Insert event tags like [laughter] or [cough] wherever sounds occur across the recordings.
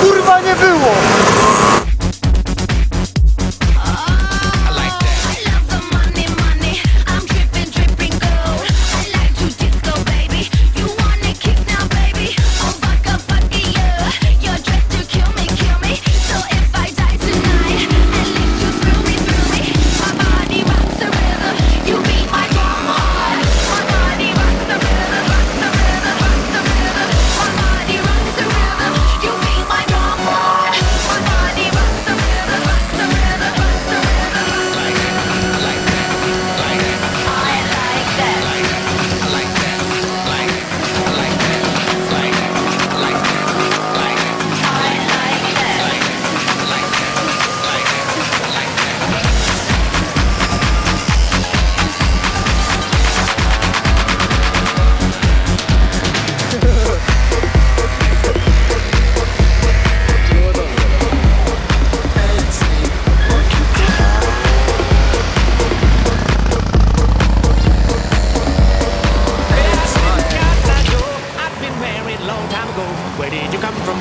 kurwa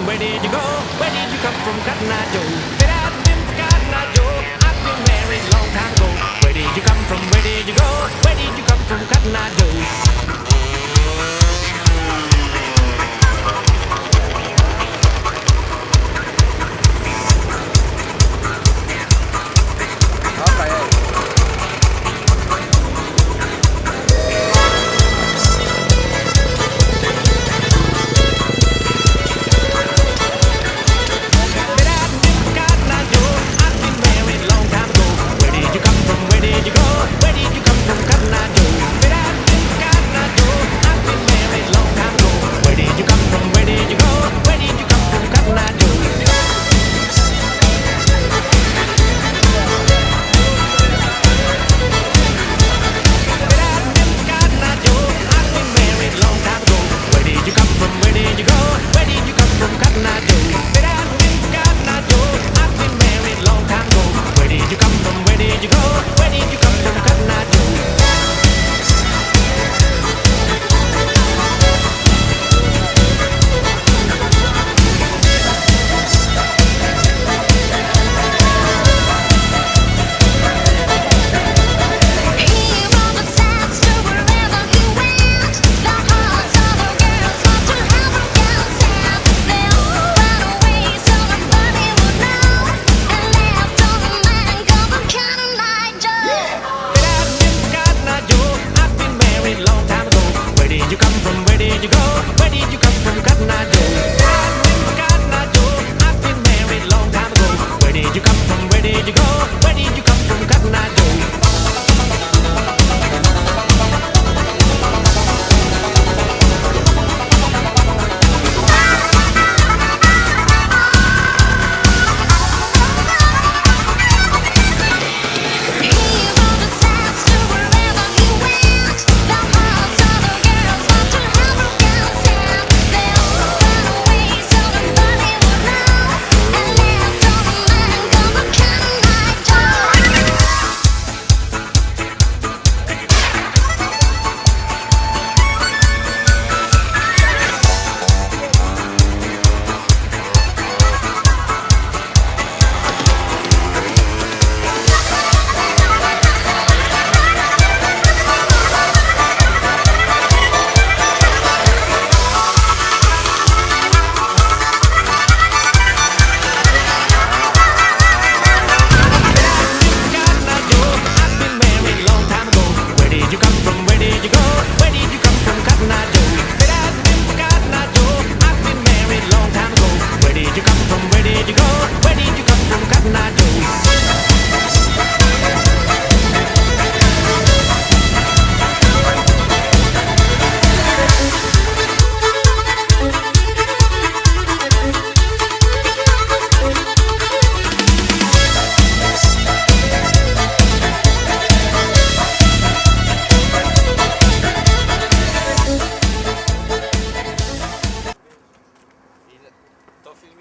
Where did you go? Where did you come from, Cotton Eye Joe? Said I've been from Cotton Eye Joe. I've been married long time ago. Where did you come from? Where did you go? Where did you come from, Cotton Eye Joe?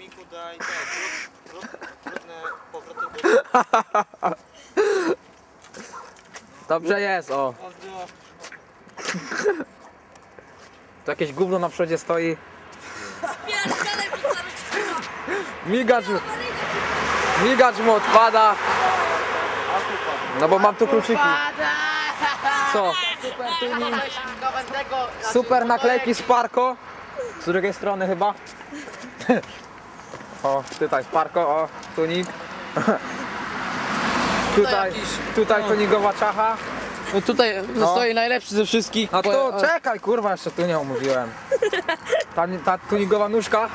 Filmiku daj te brud, brud, brudne powroty do... Dobrze jest, o. Pozdro. Tu jakieś gówno na przodzie stoi. Migacz, migacz mu odpada. No bo mam tu kluczyki. Co? Super naklejki z Parko. Z drugiej strony chyba. O, tutaj Sparko, o, tunik. [laughs] Tutaj, tutaj tuningowa czacha. No tutaj No. stoi najlepszy ze wszystkich. No bo- to o, czekaj, kurwa, jeszcze tu nie omówiłem. Ta, ta tuningowa nóżka.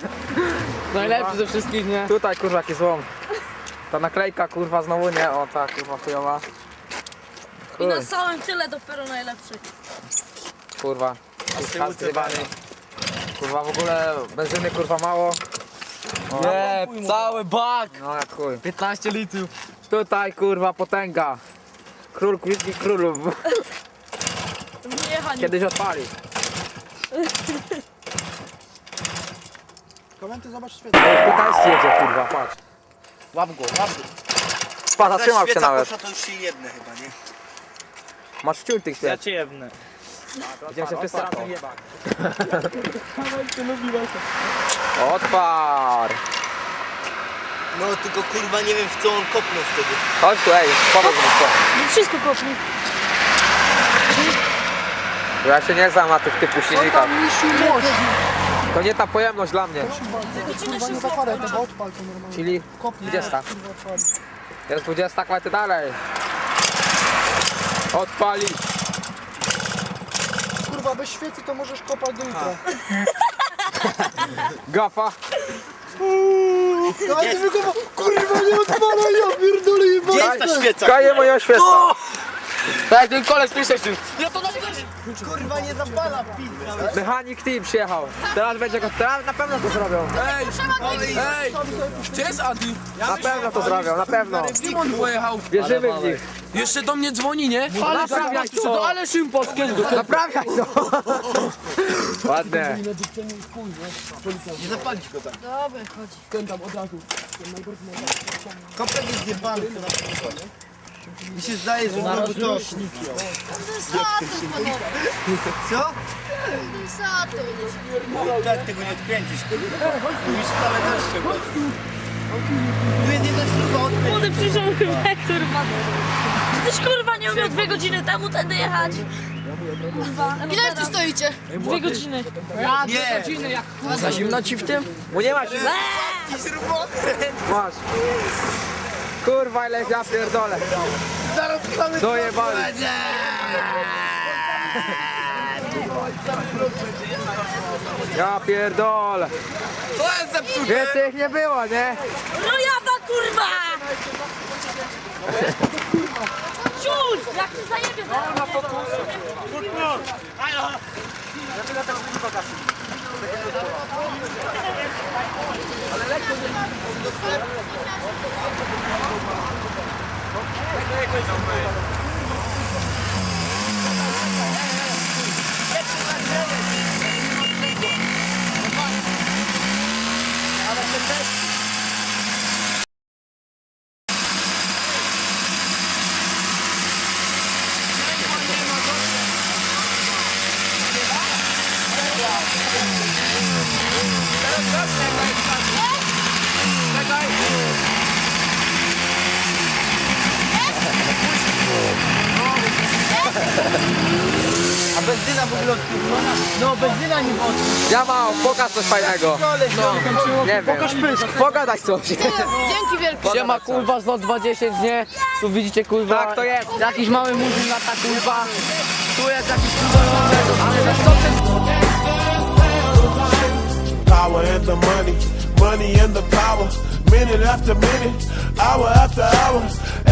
[laughs] Najlepszy ze wszystkich, nie? Tutaj kurwa jaki złom. Ta naklejka kurwa znowu nie, o ta kurwa chujowa. I na Chuj, całym tyle dopiero najlepszy. kurwa. Czas zjebany. Kurwa w ogóle benzyny kurwa mało. O, Nie, cały bak! No jak chuj. 15 litrów. Tutaj kurwa potęga. Król whisky królów. Kiedyś odpali. Komenty zobacz świetnie. Tutaj jedzie kurwa, patrz. Łap go, łap go. Spada, trzymał się nawet. to już się jedne chyba, nie? Masz wciół tych świat. cię jebnę. Idziemy się wszyscy razem jebać. Odpar. No tylko kurwa nie wiem w co on kopnął wtedy. Chodź tu, ej, pomóż mi co. No wszystko kopnij. Ja się nie znam na tych typu silnikach. To nie ta pojemność dla mnie. Czyli 20. Jest 20, kładę dalej. Odpali. Kurwa, bez świecy to możesz kopać do jutra. [laughs] Gafa. Ale ty wykopa... Kurwa, nie odpalaj, ja pierdolę Gdzie jest ta świeca? Kaje moja świeca. Tak, ten koleś PlayStation. Kurwa nie zapala pizza. Mechanik team przyjechał. Teraz będzie go, teraz na pewno to zrobią. Ej, ej, gdzie jest Adi? Na pewno to zrobią, na pewno. Dimon pojechał. Wierzymy w nich. Jeszcze do mnie dzwoni, nie? Ale naprawiaj to. ale szym polskiego. Naprawiaj to. Ładne. Nie zapalić go tak. Dobra, chodź. Kopek jest zjebany to na przykład. Mi się zdaje, że znowu to... Desaty, panowie. Co? Desaty. Tak tego nie odkręcisz. Mówisz całe deszcze. Tu jest jedna śruba odkręcić. Młody przyszedł chyba, kurwa. Tyś kurwa nie umiał dwie godziny temu tędy jechać? Kurwa. Ile tu stoicie? Dwie godziny. Nie! Za zimno ci w tym? Bo nie ma się. I śrubokręt! Masz. Kurwa ile ja pierdolę. Zaraz mamy Dojebali. Ja pierdolę. To jest zepsute! Więcej ich nie było, nie? Rojada, kurwa! Ciuć! Jak się zajebie Let's go, man. A benzyna w ogóle odkurwana? No benzyna nie. Ja mam, pokaż coś fajnego. No. Nie wiem. Pokaż pysk. Pogadać coś. Dzięki wielkie. Siema kurwa z lot 20, nie? Tu widzicie kurwa. Tak to jest. Jakiś mały murzyn lata kurwa. Tu jest jakiś kurwa. Ale na stopce power and the money, money and the power. Minute after minute, hour after hour,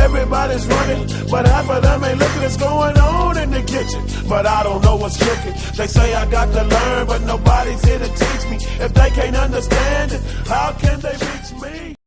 everybody's running, but half of them ain't looking what's going on in the kitchen. But I don't know what's cooking. They say I got to learn, but nobody's here to teach me. If they can't understand it, how can they?